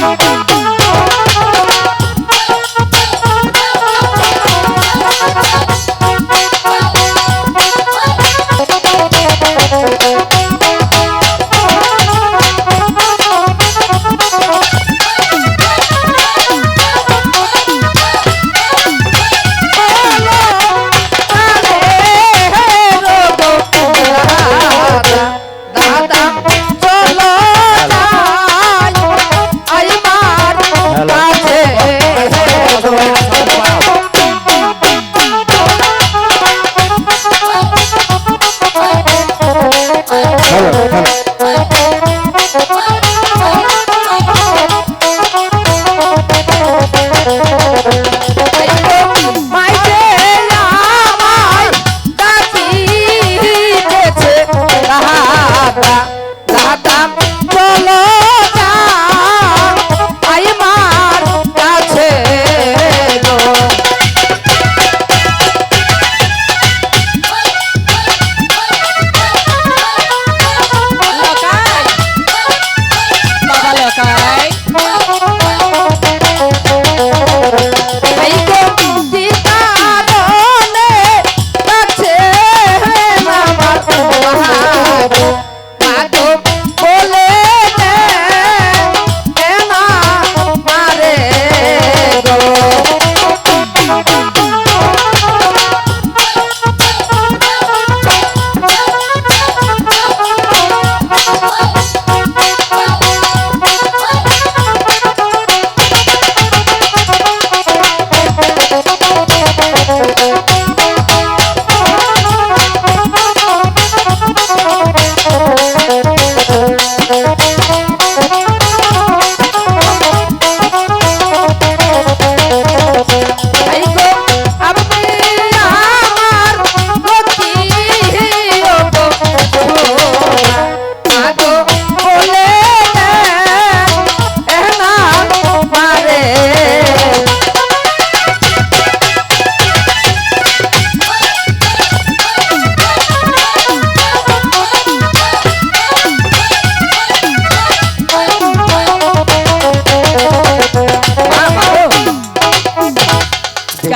দাদা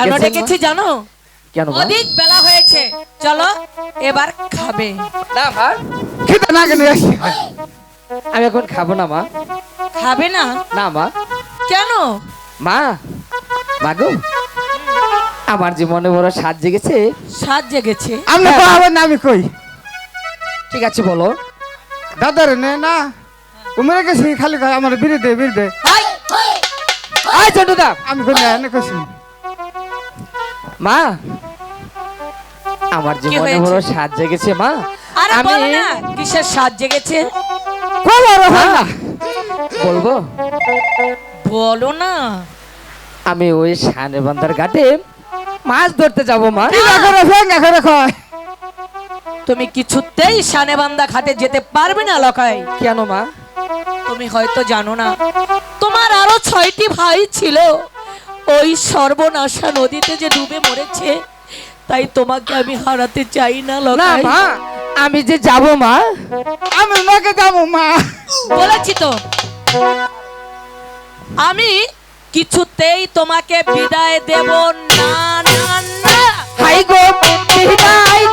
কেন ডেকেছি জানো? কেন? অধিক বেলা হয়েছে। চলো এবার খাবে। না মা। খেতে না কেন আসি আমি এখন খাব না মা। খাবে না? না মা। কেন? মা মাগো আমার যে মনে বড় সাজ জেগেছে। সাত জেগেছে। আপনি হ্যাঁ। পাবেন না আমি কই? ঠিক আছে বলো। দাদার নে না। উমরে গেছি খালি আমার দে দে। হাই! আয় চন্ডুদা আমি কই না এনে কইছি। মা আমার কি বড় সাজ জেগেছে মা। আরে আমি বলো না কিসের সাত জেগেছে? বলব? বলো না। আমি ওই সানে বান্দার ঘাটে মাছ ধরতে যাব মা। তুমি কিছুতেই সানেবান্দা ঘাটে যেতে পারবে না লকাই? কেন মা? তুমি হয়তো জানো না তোমার আরও ছয়টি ভাই ছিল। ওই সর্বনাশা নদীতে যে ডুবে মরেছে তাই তোমাকে আমি হারাতে চাই না না মা আমি যে যাব মা আমি মাকে যাব মা। বলেছি তো। আমি কিছুতেই তোমাকে বিদায় দেব না না না। হাই গো বিদায়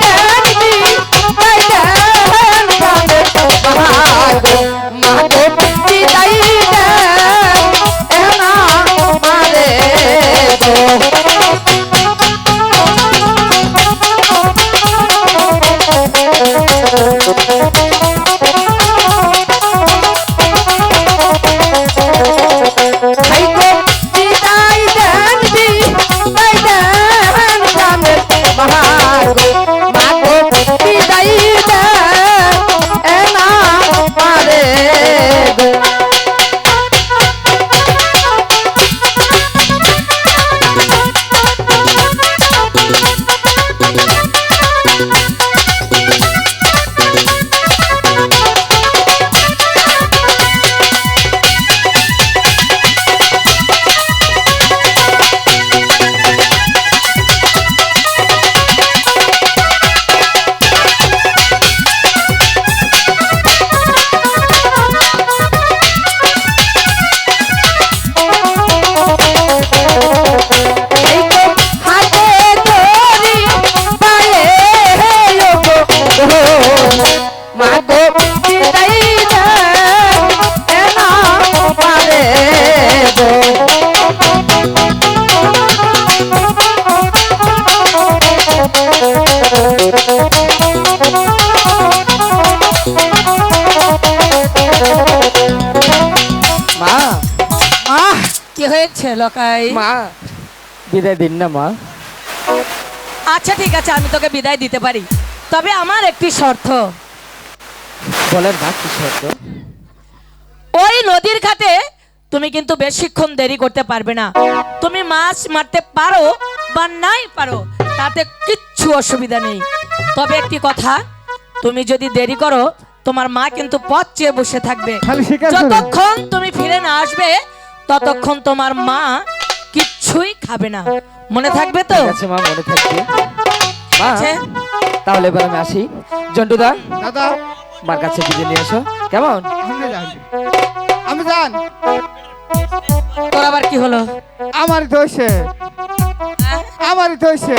লকাই মা বিদায় দিন না মা। আচ্ছা ঠিক আছে আমি তোকে বিদায় দিতে পারি। তবে আমার একটি শর্ত। বলেন মা কি শর্ত? ওই নদীর ঘাটে তুমি কিন্তু বেশিক্ষণ দেরি করতে পারবে না। তুমি মাছ মারতে পারো বা নাই পারো তাতে কিচ্ছু অসুবিধা নেই। তবে একটি কথা তুমি যদি দেরি করো তোমার মা কিন্তু পথ চেয়ে বসে থাকবে। যতক্ষণ তুমি ফিরে না আসবে ততক্ষণ তোমার মা কিচ্ছুই খাবে না। মনে থাকবে তো? ঠিক আছে মা মনে থাকবে। মা আছে? তাহলে এবার আমি আসি। জন্টুদা দাদা। মার কাছে বিদায় নিয়ে এসো। কেমন? আমি যান তোর আবার কি হলো? হ্যাঁ? আমারই তো হইছে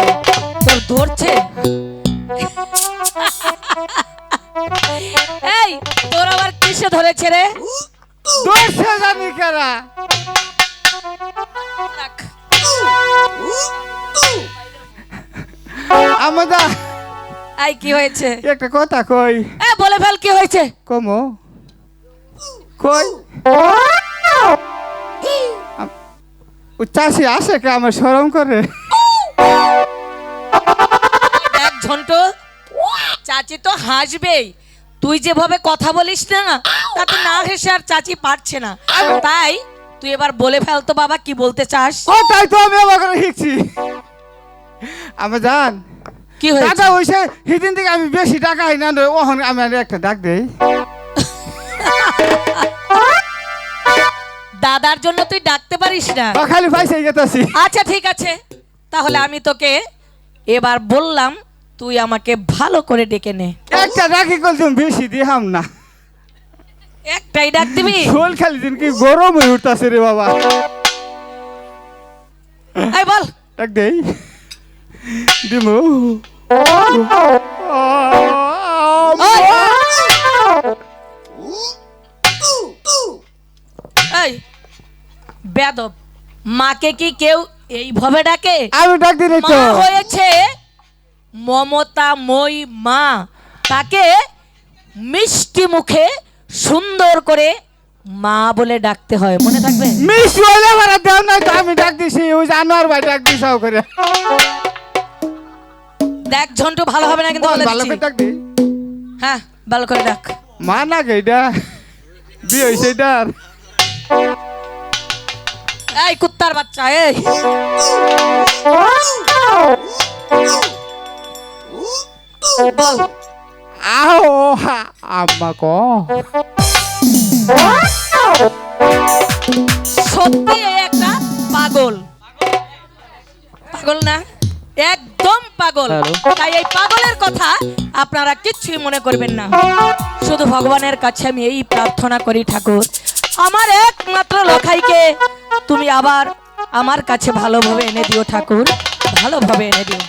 তোর ধরছে? এই তোর আবার কিসে ধরেছে রে? জানি কারা। আমাদা। এই কি হয়েছে? একটা কথা কই। এ বলে ফেল কি হয়েছে? কমো। কই? ও চাষি আসে কে আমার সরম করে? দেখ ঝন্টু চাচি তো হাসবেই। তুই যেভাবে কথা বলিস না তাতে না হেসে আর চাচি পারছে না। তাই তুই এবার বলে ফেল তো বাবা কি বলতে চাস? ও তাই তো আমি অবাক করে শিখছি আমার জান কি হয়েছে? টাকা হইছে সেদিন থেকে আমি বেশি টাকা হয় না ওখান আমি একটা ডাক দেই। দাদার জন্য তুই ডাকতে পারিস না? খালি পয়সা গেতাছি আচ্ছা ঠিক আছে। তাহলে আমি তোকে এবার বললাম তুই আমাকে ভালো করে ডেকে নে। একটা ডাকি কল তুমি বেশি দিহাম না। একটাই ডাক দিবি? শোল খালি দিন কি গরম হয়ে উঠতাছে রে বাবা। এই বল। ডাক দেই। দিমু এই বেদব মাকে কি কেউ এইভাবে ডাকে? আমি ডাক দিলে হয়েছে মমতা মই মা। তাকে মিষ্টি মুখে সুন্দর করে মা বলে ডাকতে হয়। মনে থাকবে? মিস হইলে মারা দেও না তো আমি ডাক দিছি ওই জানোয়ার ভাই ডাক দিছি সব করে। দেখ ঝন্টু ভালো হবে না কিন্তু বলে ভালো করে ডাক দি। হ্যাঁ ভালো করে ডাক। মা না গেইডা বিয়ে হইছে এটার? এই কুত্তার বাচ্চা এই। আও আম্মা কো সত্যি একটা পাগল। পাগল না একদম পাগল। তাই এই পাগলের কথা আপনারা কিচ্ছুই মনে করবেন না। শুধু ভগবানের কাছে আমি এই প্রার্থনা করি ঠাকুর। আমার একমাত্র লখাইকে তুমি আবার আমার কাছে ভালোভাবে এনে দিও ঠাকুর। ভালোভাবে এনে দিও।